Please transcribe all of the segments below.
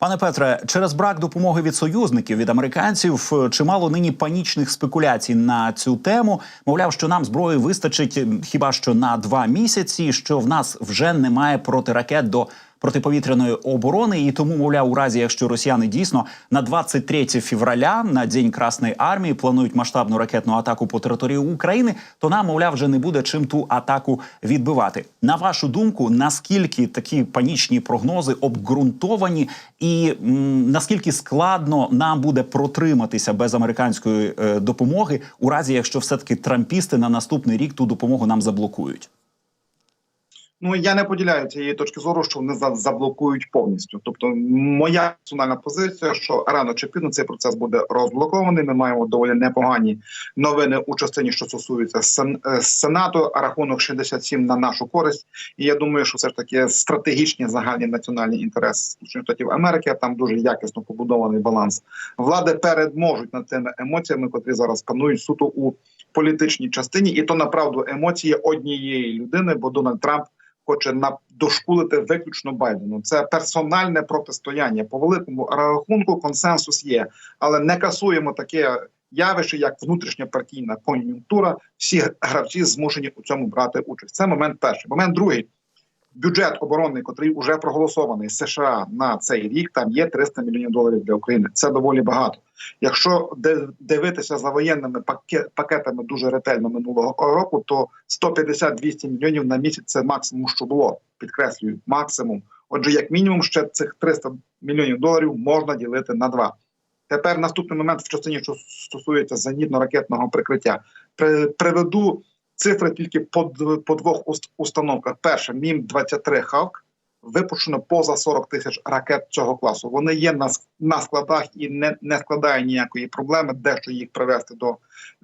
Пане Петре, через брак допомоги від союзників від американців е, чимало нині панічних спекуляцій на цю тему. Мовляв, що нам зброї вистачить хіба що на два місяці, що в нас вже немає протиракет до протиповітряної оборони, і тому, мовляв, у разі, якщо росіяни дійсно на 23 февраля, на день Красної армії, планують масштабну ракетну атаку по території України, то нам, мовляв, вже не буде чим ту атаку відбивати. На вашу думку, наскільки такі панічні прогнози обґрунтовані, і м, наскільки складно нам буде протриматися без американської е, допомоги, у разі якщо все таки трампісти на наступний рік ту допомогу нам заблокують? Ну я не поділяю цієї точки зору, що вони за- заблокують повністю. Тобто, моя персональна позиція, що рано чи пізно цей процес буде розблокований. Ми маємо доволі непогані новини у частині, що стосується е, Сенату, рахунок 67 на нашу користь. І я думаю, що все ж таки стратегічні загальні національні інтереси Сполучених Штатів Америки. а Там дуже якісно побудований баланс влади передможуть над тими емоціями, котрі зараз панують суто у політичній частині, і то направду емоції однієї людини, бо Дональд Трамп хоче дошкулити виключно Байдену. Це персональне протистояння. По великому рахунку консенсус є, але не касуємо таке явище, як внутрішня партійна кон'юнктура. Всі гравці змушені у цьому брати участь. Це момент перший. Момент другий. Бюджет оборонний, котрий вже проголосований США на цей рік, там є 300 мільйонів доларів для України. Це доволі багато. Якщо дивитися за воєнними паке- пакетами дуже ретельно минулого року, то 150-200 мільйонів на місяць це максимум, що було. Підкреслюю, максимум. Отже, як мінімум, ще цих 300 мільйонів доларів можна ділити на два. Тепер наступний момент в частині, що стосується зенітно-ракетного прикриття, При- приведу цифри тільки по, по двох уст- установках. Перше, мім 23 Хавк випущено поза 40 тисяч ракет цього класу. Вони є на, на складах і не, не складає ніякої проблеми, дещо їх привести до,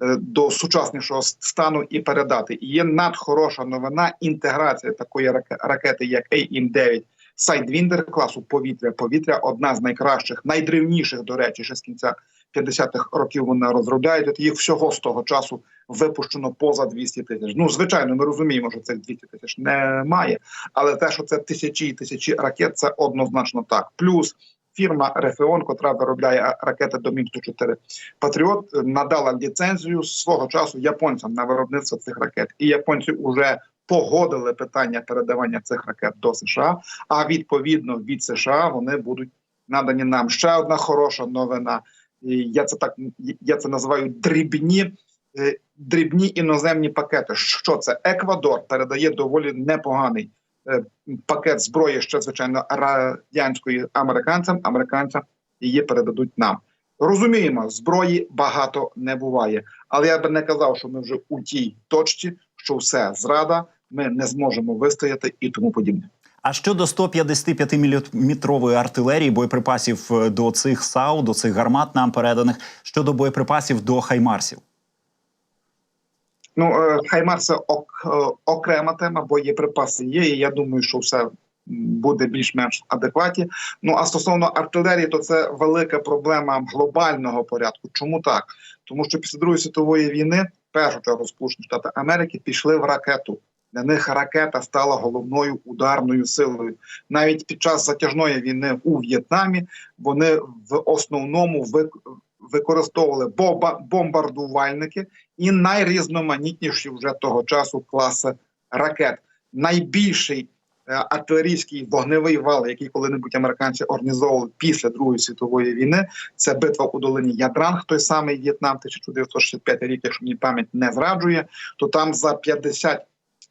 е, до сучаснішого стану і передати. І є надхороша новина інтеграція такої раке- ракети, як AIM-9 Sidewinder класу повітря. Повітря одна з найкращих, найдревніших, до речі, ще з кінця 50-х років вони розробляють. Їх всього з того часу випущено поза 200 тисяч. Ну звичайно, ми розуміємо, що цих 200 тисяч немає, але те, що це тисячі і тисячі ракет, це однозначно так. Плюс фірма Рефеон, котра виробляє ракети до Міг 104 Патріот, надала ліцензію свого часу японцям на виробництво цих ракет, і японці вже погодили питання передавання цих ракет до США. А відповідно від США вони будуть надані нам. Ще одна хороша новина. Я це так я це називаю дрібні. е, Дрібні іноземні пакети. Що це? Еквадор передає доволі непоганий е, пакет зброї, ще звичайно радянської американцям. Американцям її передадуть нам. Розуміємо, зброї багато не буває, але я би не казав, що ми вже у тій точці, що все зрада, ми не зможемо вистояти і тому подібне. А щодо 155-міліметрової артилерії, боєприпасів е, до цих САУ, до цих гармат нам переданих щодо боєприпасів до хаймарсів. Ну, е, Хаймар це ок, е, окрема тема, боєприпаси є, і я думаю, що все буде більш-менш адекваті. Ну а стосовно артилерії, то це велика проблема глобального порядку. Чому так? Тому що після Другої світової війни, першу чергу, Сполучені Штати Америки пішли в ракету. Для них ракета стала головною ударною силою. Навіть під час затяжної війни у В'єтнамі вони в основному ви- використовували бомба- бомбардувальники і найрізноманітніші вже того часу класи ракет. Найбільший е, артилерійський вогневий вал, який коли-небудь американці організовували після Другої світової війни, це битва у долині Ядранг, той самий В'єтнам, 1965 рік, якщо мені пам'ять не зраджує, то там за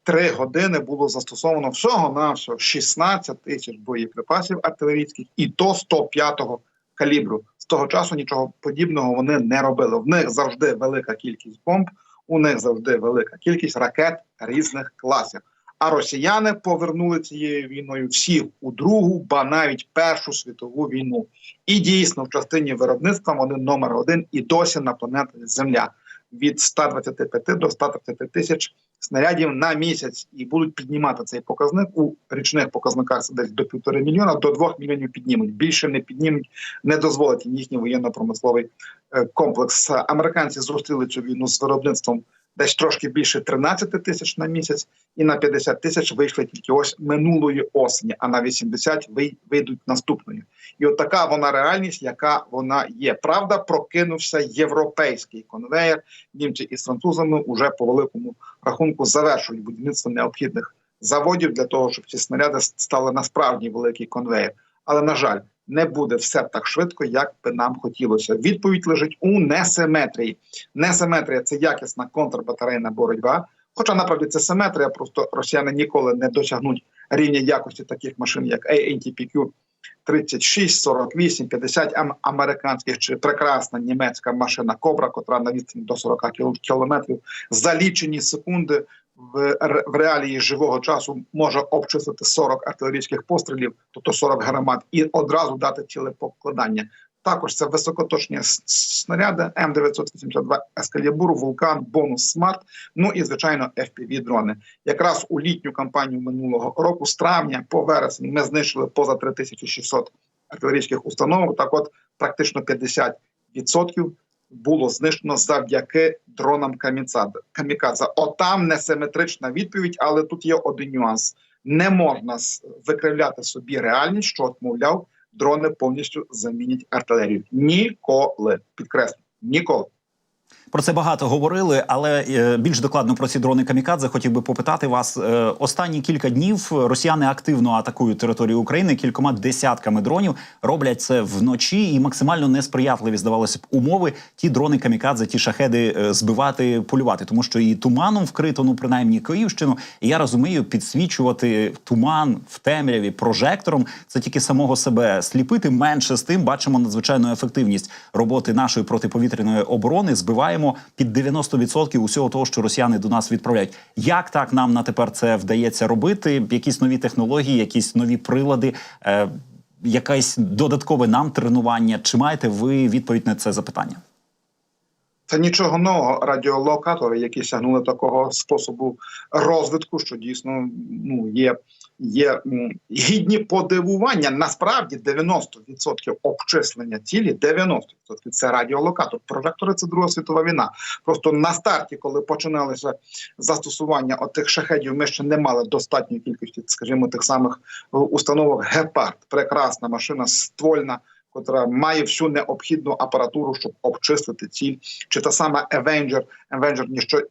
53 години було застосовано всього на всього 16 тисяч боєприпасів артилерійських, і то 105-го калібру. З того часу нічого подібного вони не робили. В них завжди велика кількість бомб, у них завжди велика кількість ракет різних класів. А росіяни повернули цією війною всіх у другу, ба навіть першу світову війну. І дійсно в частині виробництва вони номер один і досі на планеті Земля від 125 до 130 тисяч снарядів на місяць і будуть піднімати цей показник у річних показниках це десь до півтори мільйона, до двох мільйонів піднімуть. Більше не піднімуть, не дозволить їм їхній воєнно-промисловий е, комплекс. Американці зустріли цю війну з виробництвом десь трошки більше 13 тисяч на місяць, і на 50 тисяч вийшли тільки ось минулої осені, а на 80 вий- вийдуть наступної. І от така вона реальність, яка вона є. Правда, прокинувся європейський конвеєр. Німці із французами вже по великому рахунку завершують будівництво необхідних заводів для того, щоб ці снаряди стали насправді великий конвеєр. Але на жаль, не буде все так швидко, як би нам хотілося. Відповідь лежить у несиметрії. Несиметрія це якісна контрбатарейна боротьба. Хоча насправді це симетрія, просто росіяни ніколи не досягнуть рівня якості таких машин, як ANTPQ 36, 48, 50 ам- американських чи прекрасна німецька машина Кобра, котра на відстані до 40 кіл- кілометрів за лічені секунди в, в реалії живого часу може обчислити 40 артилерійських пострілів, тобто 40 гармат, і одразу дати ціле покладання. Також це високоточні снаряди М982 Ескалібур, Вулкан, Бонус Смарт. Ну і звичайно fpv дрони. Якраз у літню кампанію минулого року, з травня по вересень, ми знищили поза 3600 артилерійських установок. Так, от практично 50% було знищено завдяки дронам камікадзе. Отам несиметрична відповідь, але тут є один нюанс: не можна викривляти собі реальність, що мовляв, дрони повністю замінять артилерію. Ніколи підкреслю, ніколи. Про це багато говорили, але е, більш докладно про ці дрони камікадзе хотів би попитати вас. Е, Останні кілька днів росіяни активно атакують територію України кількома десятками дронів. Роблять це вночі і максимально несприятливі здавалося б умови. Ті дрони камікадзе, ті шахеди е, збивати, полювати, тому що і туманом вкрито, ну принаймні Київщину. І я розумію, підсвічувати туман в темряві прожектором це тільки самого себе сліпити. Менше з тим бачимо надзвичайну ефективність роботи нашої протиповітряної оборони. Збиваємо під 90% усього того, що росіяни до нас відправляють. Як так нам на тепер це вдається робити? Якісь нові технології, якісь нові прилади, е, якесь додаткове нам тренування? Чи маєте ви відповідь на це запитання? Це нічого нового. Радіолокатори, які сягнули такого способу розвитку, що дійсно ну є, є гідні подивування. Насправді 90% обчислення цілі, 90% це радіолокатор. Прожектори це Друга світова війна. Просто на старті, коли починалося застосування отих шахедів, ми ще не мали достатньої кількості, скажімо, тих самих е, установок. Гепард, прекрасна машина, ствольна котра має всю необхідну апаратуру, щоб обчислити ціль, чи та сама Avenger, Avenger ніщо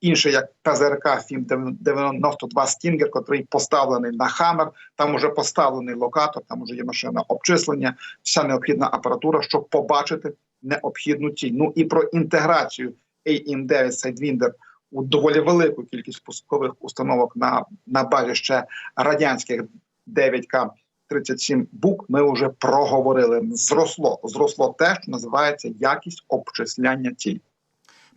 інше, як ПЗРК Фім 92 Стінгер, котрий поставлений на Хаммер. Там уже поставлений локатор, там уже є машина обчислення, вся необхідна апаратура, щоб побачити необхідну ціль. Ну і про інтеграцію AIM-9 Sidewinder у доволі велику кількість пускових установок на, на базі ще радянських 9К 37 бук ми вже проговорили. Зросло зросло те, що називається якість обчисляння цілі.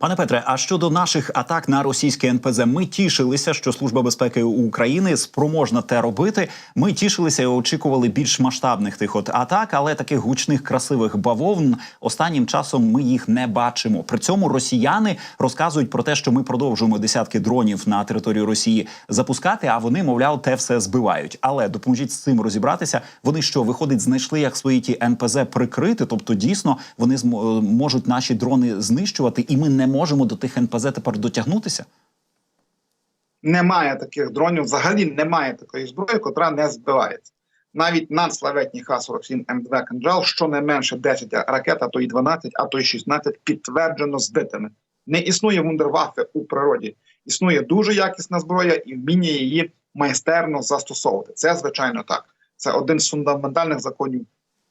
Пане Петре, а щодо наших атак на російське НПЗ, ми тішилися, що Служба безпеки України спроможна те робити. Ми тішилися і очікували більш масштабних тих от атак, але таких гучних красивих бавовн останнім часом ми їх не бачимо. При цьому росіяни розказують про те, що ми продовжуємо десятки дронів на територію Росії запускати. А вони, мовляв, те все збивають. Але допоможіть з цим розібратися. Вони що виходить, знайшли як свої ті НПЗ прикрити, тобто дійсно вони змо- можуть наші дрони знищувати, і ми не можемо до тих НПЗ тепер дотягнутися. Немає таких дронів, взагалі немає такої зброї, котра не збивається. Навіть надславетні Х-47 М2 «Кинджал» щонайменше 10 ракет, а то й 12, а то й 16 підтверджено збитими. Не існує вундерваффе у природі. Існує дуже якісна зброя і вміння її майстерно застосовувати. Це звичайно так. Це один з фундаментальних законів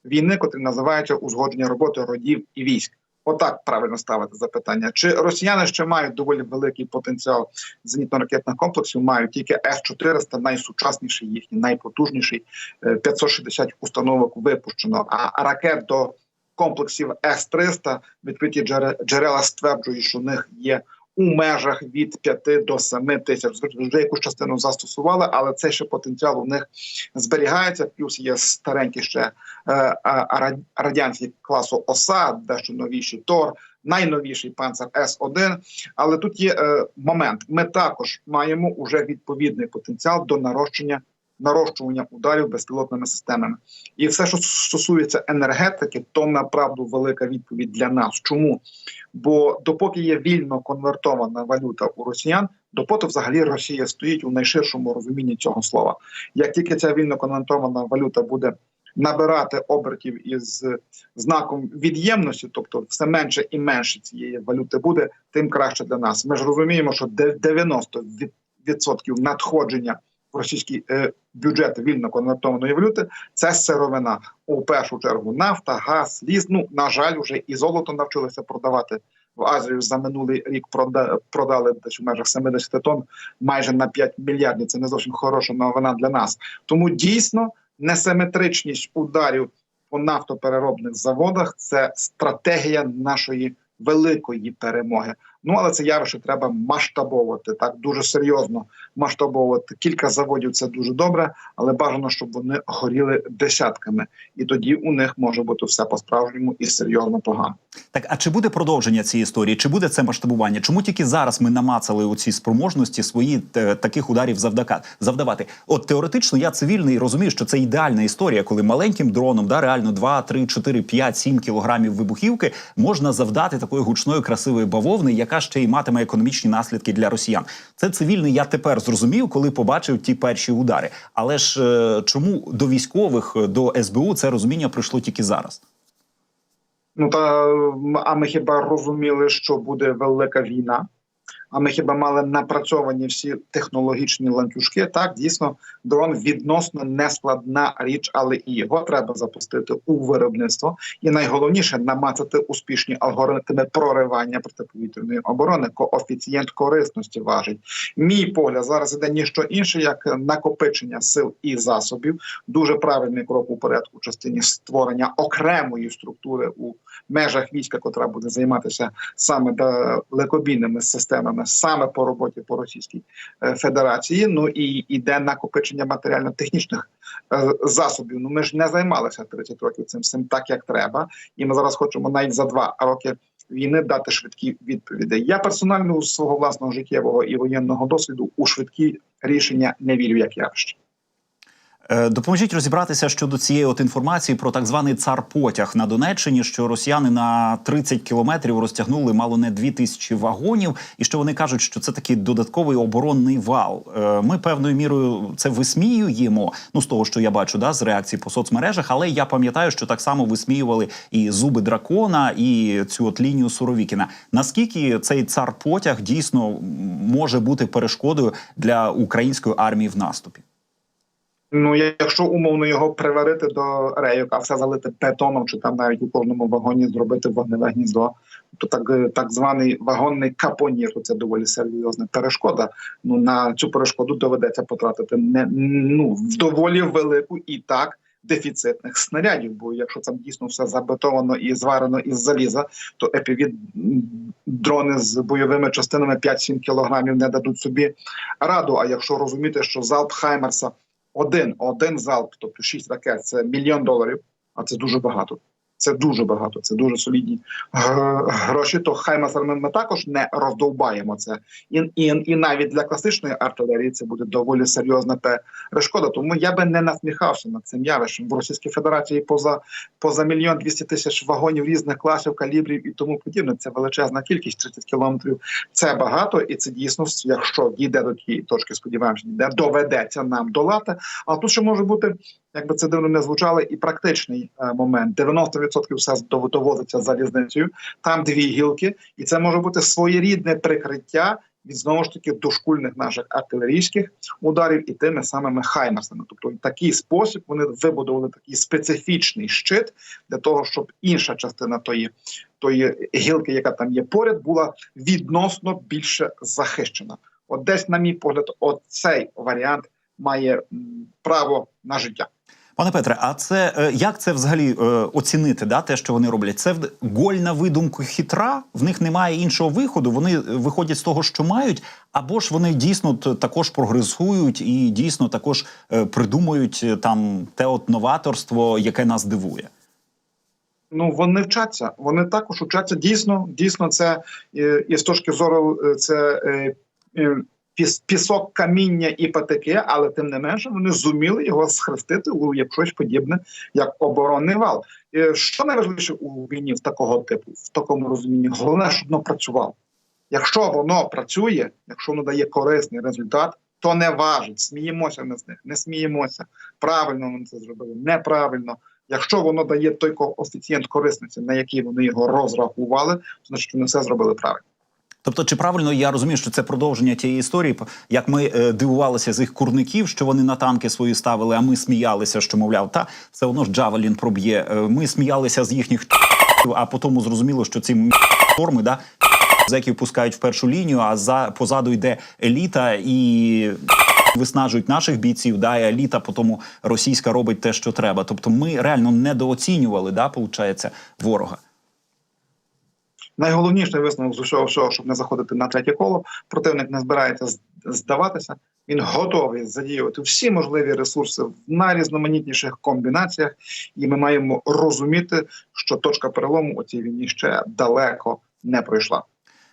війни, котрий називається узгодження роботи родів і військ. Отак правильно ставити запитання. Чи росіяни ще мають доволі великий потенціал зенітно-ракетних комплексів? Мають тільки С-400, найсучасніший їхній, найпотужніший, е, 560 установок випущено. А ракет до комплексів С-300 відкриті джере- джерела стверджують, що в них є у межах від 5 до 7 тисяч. Вже якусь частину застосували, але цей ще потенціал у них зберігається. Плюс є старенькі ще е, а, радянські класу ОСА, дещо новіший ТОР, найновіший панцер С-1. Але тут є е, момент. Ми також маємо уже відповідний потенціал до нарощення нарощування ударів безпілотними системами. І все, що стосується енергетики, то направду велика відповідь для нас. Чому? Бо допоки є вільно конвертована валюта у росіян, допоки взагалі Росія стоїть у найширшому розумінні цього слова. Як тільки ця вільно конвертована валюта буде набирати обертів із знаком від'ємності, тобто все менше і менше цієї валюти буде, тим краще для нас. Ми ж розуміємо, що 90% надходження в російський е, бюджет вільно конвертованої валюти це сировина. У першу чергу нафта, газ, ліс. Ну на жаль, вже і золото навчилися продавати в Азію. За минулий рік прода- продали десь у межах 70 тонн, майже на 5 мільярдів. Це не зовсім хороша новина для нас. Тому дійсно несиметричність ударів по нафтопереробних заводах це стратегія нашої великої перемоги. Ну але це явище треба масштабовувати так дуже серйозно масштабовувати. Кілька заводів це дуже добре, але бажано, щоб вони горіли десятками, і тоді у них може бути все по-справжньому і серйозно погано. Так, а чи буде продовження цієї історії? Чи буде це масштабування? Чому тільки зараз ми намацали у ці спроможності свої е, таких ударів завдака завдавати? От теоретично я цивільний розумію, що це ідеальна історія, коли маленьким дроном, да, реально 2, 3, 4, 5, 7 кілограмів вибухівки можна завдати такої гучної красивої бавовни, яка ще й матиме економічні наслідки для росіян. Це цивільний. Я тепер зрозумів, коли побачив ті перші удари. Але ж е, чому до військових, е, до СБУ це розуміння прийшло тільки зараз? Ну та а ми хіба розуміли, що буде велика війна? А ми хіба мали напрацьовані всі технологічні ланцюжки? Так, дійсно, дрон відносно нескладна річ, але і його треба запустити у виробництво. І найголовніше намацати успішні алгоритми проривання протиповітряної оборони. Коефіцієнт корисності важить. Мій погляд зараз іде ніщо інше, як накопичення сил і засобів. Дуже правильний крок уперед у частині створення окремої структури у межах війська, котра буде займатися саме далекобійними системами, саме по роботі по Російській е, Федерації. Ну і іде накопичення матеріально-технічних е, засобів. Ну ми ж не займалися 30 років цим всім так, як треба, і ми зараз хочемо навіть за два роки. Війни дати швидкі відповіді. Я персонально з свого власного життєвого і воєнного досвіду у швидкі рішення не вірю, як явище. Е, Допоможіть розібратися щодо цієї от інформації про так званий цар потяг на Донеччині, що росіяни на 30 кілометрів розтягнули мало не 2 тисячі вагонів, і що вони кажуть, що це такий додатковий оборонний вал. Е, Ми певною мірою це висміюємо. Ну з того, що я бачу, да, з реакцій по соцмережах, але я пам'ятаю, що так само висміювали і зуби дракона, і цю от лінію Суровікіна. Наскільки цей цар потяг дійсно може бути перешкодою для української армії в наступі? Ну, якщо умовно його приварити до рейок, а все залити бетоном, чи там навіть у кожному вагоні зробити вогневе гніздо, то так е, так званий вагонний капонір, це доволі серйозна перешкода. Ну на цю перешкоду доведеться потратити не ну доволі велику і так. Дефіцитних снарядів, бо якщо там дійсно все забетовано і зварено із заліза, то епівід дрони з бойовими частинами 5-7 кілограмів не дадуть собі раду. А якщо розуміти, що залп Хаймерса один один залп, тобто шість ракет, це мільйон доларів. А це дуже багато. Це дуже багато. Це дуже солідні гроші. То Хаймасер ми, ми також не роздовбаємо це. І, і, і навіть для класичної артилерії це буде доволі серйозна перешкода. Тому я би не насміхався над цим явищем. В Російській Федерації поза поза мільйон двісті тисяч вагонів різних класів, калібрів і тому подібне. Це величезна кількість 30 кілометрів. Це багато, і це дійсно, якщо дійде до тієї точки, сподіваємося, дійде, доведеться нам долати. А тут ще може бути, якби це дивно не звучало, і практичний е, момент. 90% все дов- довозиться залізницею. Там дві гілки, і це може бути своєрідне прикриття від знову ж таки дошкульних наших артилерійських ударів і тими самими хаймерсами. Тобто, в такий спосіб вони вибудували такий специфічний щит для того, щоб інша частина тої. Тої гілки, яка там є поряд, була відносно більше захищена. От десь, на мій погляд, оцей варіант має право на життя. Пане Петре, а це е, як це взагалі е, оцінити? Да, те, що вони роблять? Це в- голь видумку хитра. В них немає іншого виходу. Вони е, виходять з того, що мають, або ж вони дійсно також прогресують і дійсно також придумують там те от новаторство, яке нас дивує. Ну вони вчаться. Вони також вчаться. Дійсно, дійсно, це і з точки зору це пісок, каміння і патики, але тим не менше вони зуміли його схрестити у як щось подібне, як оборонний вал. Що найважливіше у війні в такого типу, в такому розумінні, головне, щоб воно працювало. Якщо воно працює, якщо воно дає корисний результат, то не важить. Сміємося ми з них, не сміємося. Правильно вони це зробили, неправильно. Якщо воно дає той коефіцієнт корисності, на який вони його розрахували, то значить вони все зробили правильно. Тобто, чи правильно я розумію, що це продовження тієї історії, як ми е, дивувалися з їх курників, що вони на танки свої ставили, а ми сміялися, що мовляв, та все одно ж Джавелін проб'є. Е, Ми сміялися з їхніх а потім зрозуміло, що ці форми, да зеків пускають в першу лінію, а за позаду йде еліта і. Виснажують наших бійців, да, і еліта, потім російська робить те, що треба. Тобто, ми реально недооцінювали, да, получається, ворога. Найголовніший висновок з усього всього, щоб не заходити на третє коло. Противник не збирається здаватися. Він готовий задіювати всі можливі ресурси в найрізноманітніших комбінаціях, і ми маємо розуміти, що точка перелому у цій війні ще далеко не пройшла.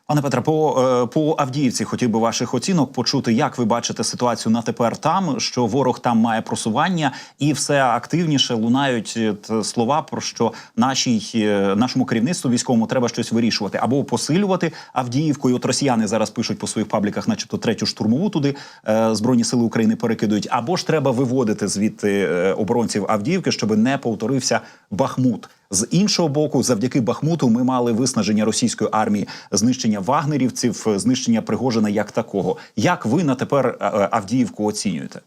Пане Петре, по, е, по Авдіївці хотів би ваших оцінок почути, як ви бачите ситуацію на тепер там, що ворог там має просування, і все активніше лунають е, слова про що нашій е, нашому керівництву військовому треба щось вирішувати або посилювати Авдіївку. І От росіяни зараз пишуть по своїх пабліках, начебто третю штурмову туди збройні сили України перекидують, або ж треба виводити звідти оборонців Авдіївки, щоб не повторився Бахмут. З іншого боку, завдяки Бахмуту, ми мали виснаження російської армії, знищення вагнерівців, знищення Пригожина як такого. Як ви на тепер е, е, Авдіївку оцінюєте?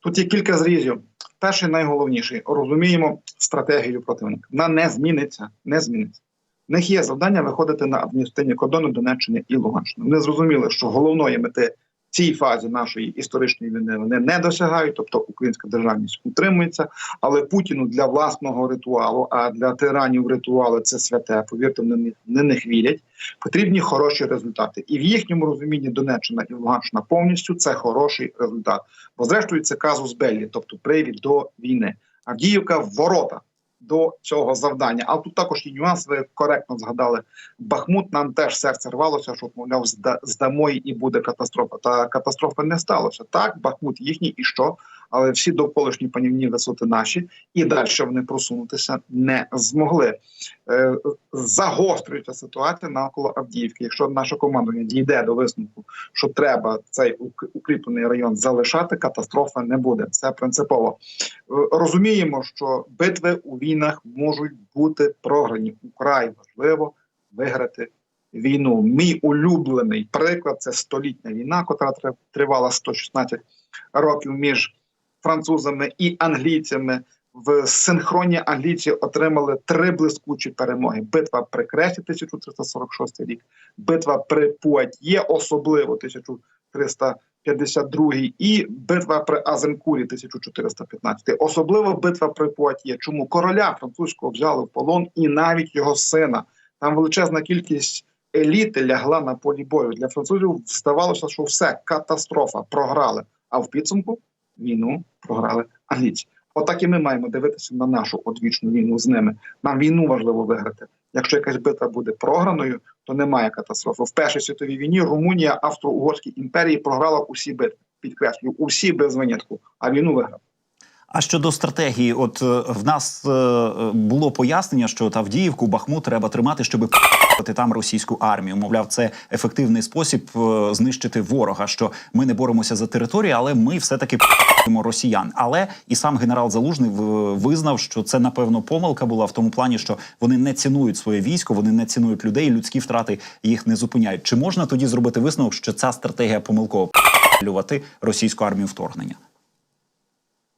Тут є кілька зрізів. Перший найголовніший розуміємо стратегію противника. Вона не зміниться, не зміниться. В них є завдання виходити на адміністративні кордони Донеччини і Луганщини. Вони зрозуміли, що головної мети цій фазі нашої історичної війни вони не досягають, тобто українська державність утримується. Але Путіну для власного ритуалу, а для тиранів ритуали це святе. Повірте, вони не- них вірять. Потрібні хороші результати. І в їхньому розумінні Донеччина і Луганщина повністю це хороший результат. Бо зрештою це казус Беллі, тобто привід до війни. Авдіївка ворота до цього завдання. А тут також є нюанс. Ви коректно згадали Бахмут. Нам теж серце рвалося, що мовляв зда- здамо і буде катастрофа. Та катастрофи не сталося. Так, Бахмут їхній і що? Але всі довколишні панівні висоти наші, і далі вони просунутися не змогли. Е, загострюється ситуація навколо Авдіївки. Якщо наша командування дійде до висновку, що треба цей укріплений район залишати, катастрофи не буде. Це принципово. Е, Розуміємо, що битви у війнах можуть бути програні. Украй важливо виграти війну. Мій улюблений приклад це столітня війна, котра тр- тривала 116 років між французами і англійцями. В синхроні англійці отримали три блискучі перемоги: битва при Кресі 1346 рік, битва при Пуатьє, особливо 1352 і битва при Азенкурі 1415. Особливо битва при Пуатьє. Чому короля французького взяли в полон і навіть його сина? Там величезна кількість еліти лягла на полі бою. Для французів здавалося, що все катастрофа програли. А в підсумку війну програли англійці. Отак і ми маємо дивитися на нашу одвічну війну з ними. Нам війну важливо виграти. Якщо якась битва буде програною, то немає катастрофи. В Першій світовій війні Румунія Австро-Угорській імперії програла усі битви. Підкреслюю, усі без винятку, а війну виграв. А щодо стратегії, от е, в нас е, е, було пояснення, що от Авдіївку, Бахмут треба тримати, щоб п***ти там російську армію. Мовляв, це ефективний спосіб е, знищити ворога. Що ми не боремося за територію, але ми все таки росіян. Але і сам генерал Залужний в- визнав, що це напевно помилка була в тому плані, що вони не цінують своє військо, вони не цінують людей, людські втрати їх не зупиняють. Чи можна тоді зробити висновок, що ця стратегія помилково п***лювати російську армію вторгнення?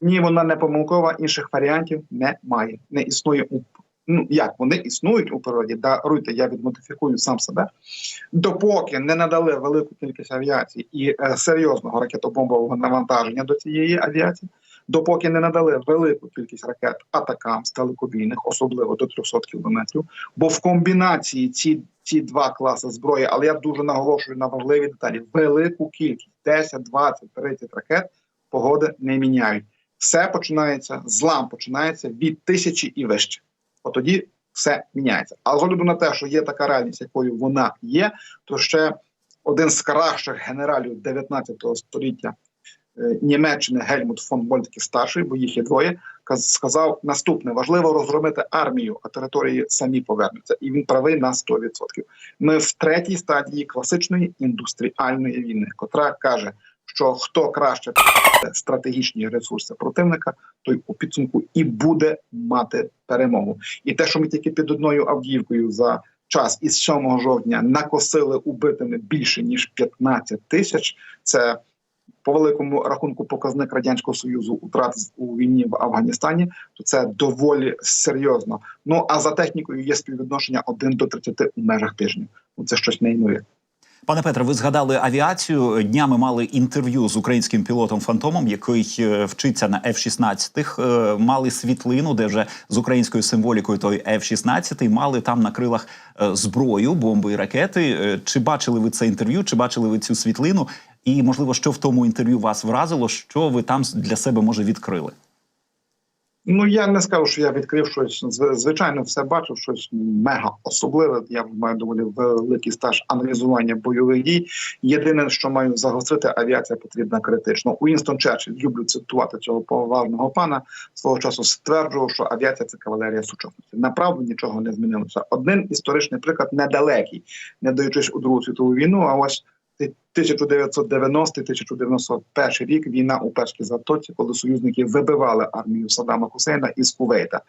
Ні, вона не помилкова, інших варіантів немає. Не існує у ну як вони існують у природі. Даруйте, я відмодифікую сам себе. Допоки не надали велику кількість авіації і е, серйозного ракетобомбового навантаження до цієї авіації, допоки не надали велику кількість ракет атакам з особливо до 300 кілометрів. Бо в комбінації ці, ці два класи зброї, але я дуже наголошую на важливі деталі: велику кількість 10, 20, 30 ракет погоди не міняють все починається, злам починається від тисячі і вище. От тоді все міняється. А з огляду на те, що є така реальність, якою вона є, то ще один з кращих генералів 19 століття е, Німеччини Гельмут фон Больтке старший, бо їх є двоє, сказав наступне: важливо розгромити армію, а території самі повернуться. І він правий на 100%. Ми в третій стадії класичної індустріальної війни, котра каже, що хто краще стратегічні ресурси противника, той у підсумку і буде мати перемогу. І те, що ми тільки під одною Авдіївкою за час із 7 жовтня накосили убитими більше ніж 15 тисяч, це по великому рахунку показник радянського союзу утрат у війні в Афганістані, то це доволі серйозно. Ну а за технікою є співвідношення 1 до 30 у межах тижня. Ну це щось неймовірне. Пане Петре, ви згадали авіацію. Днями мали інтерв'ю з українським пілотом Фантомом, який е, вчиться на F-16. Е, Мали світлину, де вже з українською символікою той F-16, мали там на крилах е, зброю, бомби і ракети. Чи бачили ви це інтерв'ю? Чи бачили ви цю світлину? І можливо, що в тому інтерв'ю вас вразило? Що ви там для себе може відкрили? Ну я не скажу, що я відкрив щось звичайно, все бачив щось мега особливе. Я маю доволі великий стаж аналізування бойових дій. Єдине, що маю загострити, авіація потрібна критично. Уінстон Черчилль, люблю цитувати цього поважного пана. Свого часу стверджував, що авіація це кавалерія сучасності. Направду нічого не змінилося. Один історичний приклад недалекий, не даючись у Другу світову війну. А ось 1990-1991 рік війна у першій затоці, коли союзники вибивали армію Саддама Хусейна із Кувейта,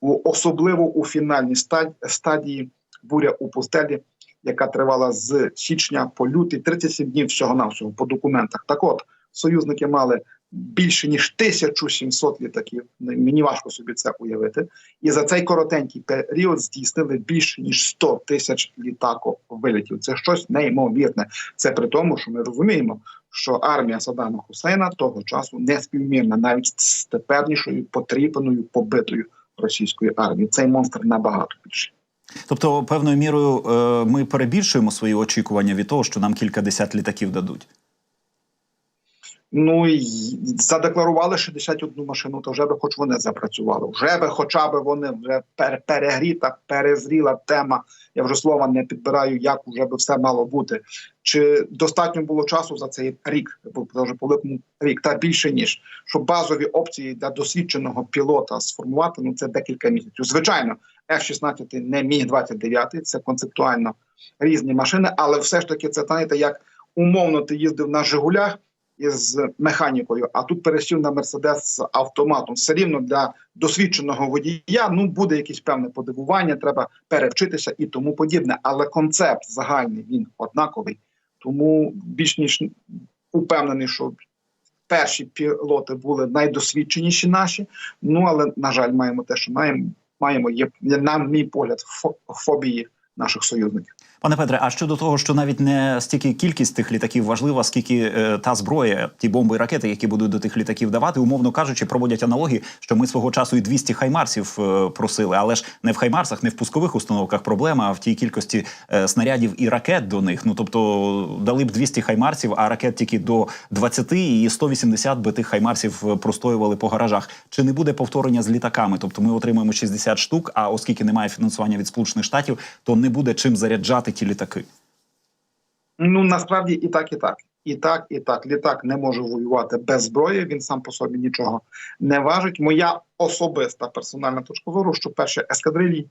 особливо у фінальній стад- стадії буря у пустелі, яка тривала з січня по лютий, 37 днів всього навсього по документах. Так от союзники мали більше ніж 1700 літаків. Мені важко собі це уявити. І за цей коротенький період здійснили більше ніж 100 тисяч літаковилітів. Це щось неймовірне. Це при тому, що ми розуміємо, що армія Саддама Хусейна того часу не співмірна навіть з теперішньою потріпаною побитою російської армії. Цей монстр набагато більший. Тобто, певною мірою, е, ми перебільшуємо свої очікування від того, що нам кількадесят літаків дадуть. Ну і задекларували 61 машину, то вже би хоч вони запрацювали. Вже би, хоча б вони вже пер- перегріта, перезріла тема. Я вже слова не підбираю, як вже би все мало бути. Чи достатньо було часу за цей рік, вже по великому рік, та більше ніж щоб базові опції для досвідченого пілота сформувати, ну це декілька місяців. Звичайно, F-16 не міг 29 це концептуально різні машини, але все ж таки це знаєте, як умовно ти їздив на Жигулях із механікою, а тут пересів на Мерседес з автоматом. Все рівно для досвідченого водія ну буде якесь певне подивування, треба перевчитися і тому подібне. Але концепт загальний він однаковий. Тому більш ніж упевнений, що перші пілоти були найдосвідченіші наші. Ну але на жаль, маємо те, що маємо. Маємо є на мій погляд фо- фобії наших союзників. Пане Петре, а щодо того, що навіть не стільки кількість тих літаків важлива, скільки е, та зброя, ті бомби і ракети, які будуть до тих літаків давати, умовно кажучи, проводять аналогії, що ми свого часу і 200 хаймарсів е, просили, але ж не в хаймарсах, не в пускових установках проблема, а в тій кількості е, снарядів і ракет до них. Ну тобто дали б 200 хаймарсів, а ракет тільки до 20, і 180 би тих хаймарсів е, простоювали по гаражах. Чи не буде повторення з літаками? Тобто ми отримаємо 60 штук, а оскільки немає фінансування від Сполучених Штатів, то не буде чим заряджати ті літаки. Ну насправді і так, і так. І так, і так. Літак не може воювати без зброї. Він сам по собі нічого не важить. Моя особиста персональна точка зору, що перша ескадрилі,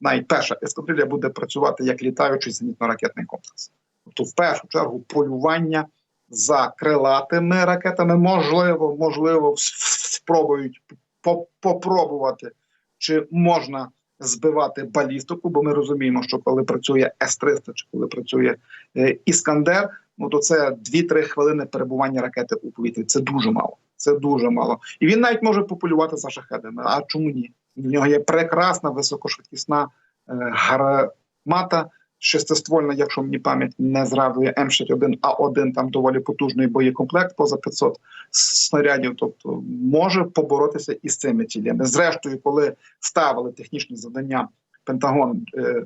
навіть перша ескадрилля буде працювати як літаючий зенітно-ракетний комплекс. Тобто, в першу чергу, полювання за крилатими ракетами можливо, можливо, спробують по- попробувати, чи можна збивати балістику, бо ми розуміємо, що коли працює С-300 чи коли працює е, Іскандер, ну то це 2-3 хвилини перебування ракети у повітрі. Це дуже мало. Це дуже мало. І він навіть може популювати за шахедами. А чому ні? В нього є прекрасна високошвидкісна е, гармата. Шестиствольна, якщо мені пам'ять не зрадує М61 А1, там доволі потужний боєкомплект поза 500 снарядів, тобто може поборотися із цими цілями. Зрештою, коли ставили технічні завдання Пентагон е,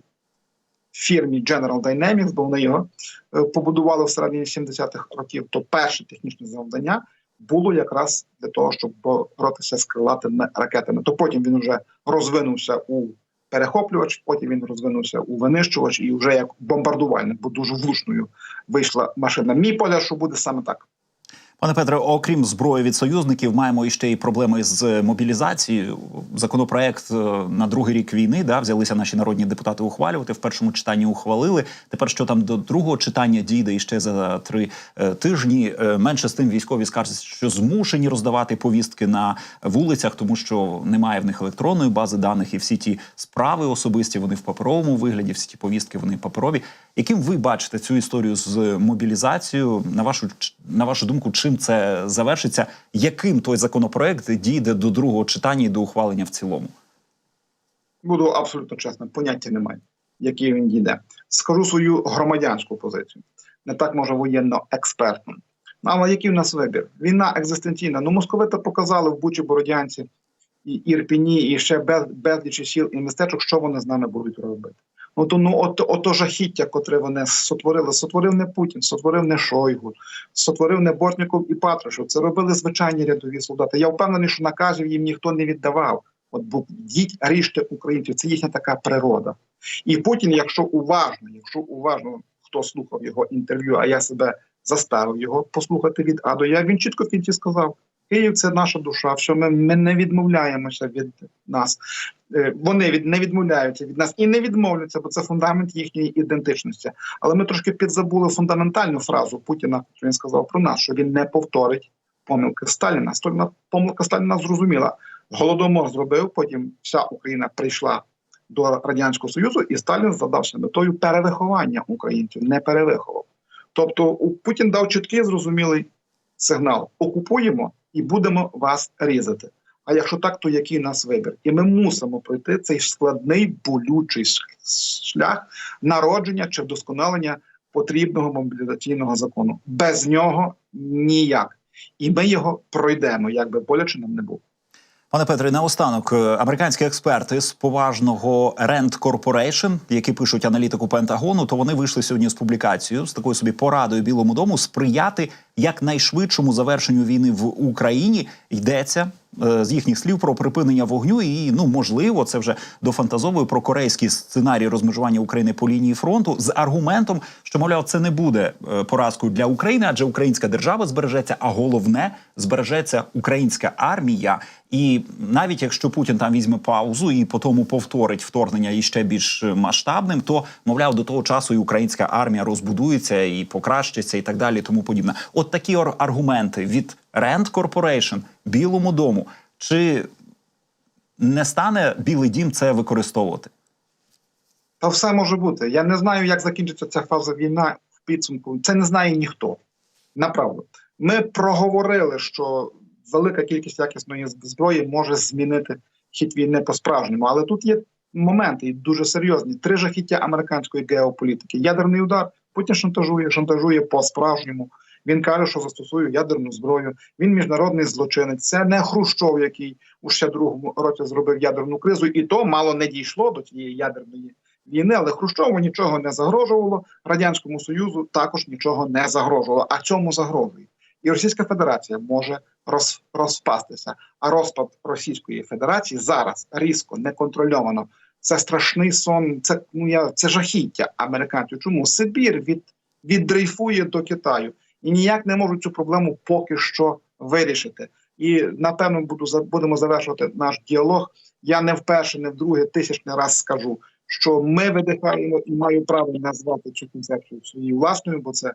фірмі General Dynamics, бо вони його е, побудували в середині 70-х років, то перше технічне завдання було якраз для того, щоб боротися з крилатими ракетами. То потім він вже розвинувся у перехоплювач, потім він розвинувся у винищувач і вже як бомбардувальник, бо дуже влучною вийшла машина. Мій поля, що буде саме так. Пане Петре, окрім зброї від союзників, маємо іще й проблеми з мобілізацією. Законопроект е, на другий рік війни да взялися наші народні депутати ухвалювати. В першому читанні ухвалили. Тепер що там до другого читання дійде іще за три е, тижні. Е, менше з тим військові скажуть, що змушені роздавати повістки на вулицях, тому що немає в них електронної бази даних, і всі ті справи особисті вони в паперовому вигляді, всі ті повістки вони паперові. Яким ви бачите цю історію з мобілізацією? На вашу на вашу думку, чим це завершиться? Яким той законопроект дійде до другого читання і до ухвалення в цілому? Буду абсолютно чесним, поняття немає, який він дійде. Скажу свою громадянську позицію, не так може воєнно експертну. Ну, Але який в нас вибір? Війна екзистенційна. Ну, московити показали в Бучі Бородянці і Ірпіні, і ще без безлічі сіл і містечок, що вони з нами будуть робити. То ну от, ото жахіття, котре вони сотворили, сотворив не Путін, сотворив не Шойгу, сотворив не Бортніков і Патрушев. Це робили звичайні рядові солдати. Я впевнений, що наказів їм ніхто не віддавав. От бо ріжте українців. Це їхня така природа. І Путін, якщо уважно, якщо уважно хто слухав його інтерв'ю, а я себе заставив його послухати від А Я, він чітко в кінці сказав: Київ це наша душа, що ми, ми не відмовляємося від нас. Е, Вони від не відмовляються від нас і не відмовляться, бо це фундамент їхньої ідентичності. Але ми трошки підзабули фундаментальну фразу Путіна, що він сказав про нас, що він не повторить помилки Сталіна. Сталіна помилка Сталіна зрозуміла. Голодомор зробив, потім вся Україна прийшла до радянського союзу, і Сталін задався метою перевиховання українців, не перевиховав. Тобто, Путін дав чіткий зрозумілий сигнал: окупуємо і будемо вас різати. А якщо так, то який нас вибір? І ми мусимо пройти цей складний болючий шлях народження чи вдосконалення потрібного мобілізаційного закону. Без нього ніяк. І ми його пройдемо, як би боляче нам не було. Пане Петре, наостанок, е, американські експерти з поважного Rent Corporation, які пишуть аналітику Пентагону, то вони вийшли сьогодні з публікацією з такою собі порадою Білому дому сприяти якнайшвидшому завершенню війни в Україні. Йдеться з їхніх слів про припинення вогню, і ну можливо, це вже дофантазовує про корейський сценарій розмежування України по лінії фронту з аргументом, що мовляв, це не буде е, поразкою для України, адже українська держава збережеться, а головне збережеться українська армія. І навіть якщо Путін там візьме паузу і по тому повторить вторгнення іще більш масштабним, то мовляв до того часу і українська армія розбудується і покращиться, і так далі, тому подібне. От такі ар- аргументи від Rand Corporation, Білому дому, чи не стане Білий Дім це використовувати? Та все може бути. Я не знаю, як закінчиться ця фаза війна в підсумку. Це не знає ніхто. Направду. Ми проговорили, що велика кількість якісної зброї може змінити хід війни по-справжньому. Але тут є моменти і дуже серйозні. Три жахіття американської геополітики. Ядерний удар Путін шантажує, шантажує по-справжньому. Він каже, що застосує ядерну зброю. Він міжнародний злочинець. Це не Хрущов, який у ще другому році зробив ядерну кризу, і то мало не дійшло до тієї ядерної війни. Але Хрущову нічого не загрожувало. Радянському Союзу також нічого не загрожувало. А цьому загрожує. І Російська Федерація може роз, розпастися. А розпад Російської Федерації зараз різко неконтрольовано. Це страшний сон. Це ну я це жахіття американців. Чому Сибір від віддрейфує до Китаю і ніяк не можуть цю проблему поки що вирішити. І напевно буду будемо завершувати наш діалог. Я не вперше, не вдруге, тисячний раз скажу, що ми видихаємо і маю право назвати цю концепцію своєю власною, бо це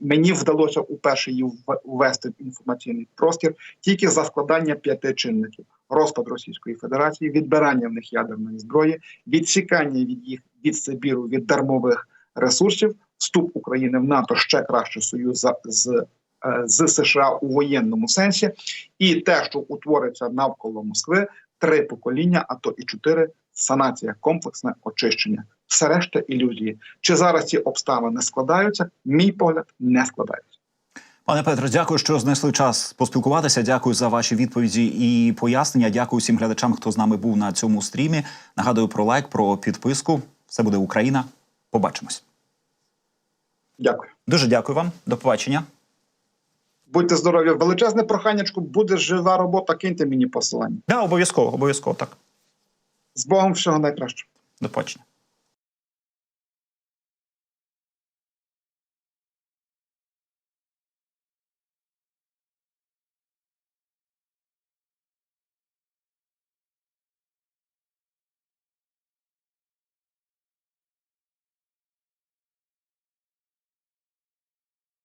мені вдалося уперше її ввести в інформаційний простір тільки за складання п'яти чинників: розпад Російської Федерації, відбирання в них ядерної зброї, відсікання від їх від Сибіру від дармових ресурсів, вступ України в НАТО ще краще союз з, е, з США у воєнному сенсі, і те, що утвориться навколо Москви, три покоління, а то і чотири санація, комплексне очищення. Все решта ілюзії. Чи зараз ці обставини складаються? Мій погляд не складаються. Пане Петро, дякую, що знайшли час поспілкуватися. Дякую за ваші відповіді і пояснення. Дякую всім глядачам, хто з нами був на цьому стрімі. Нагадую про лайк, про підписку. Все буде Україна. Побачимось. Дякую. Дуже дякую вам. До побачення. Будьте здорові. Величезне проханячку. буде жива робота. Киньте мені посилання. Да, обов'язково, обов'язково так. З Богом всього найкращого. До побачення.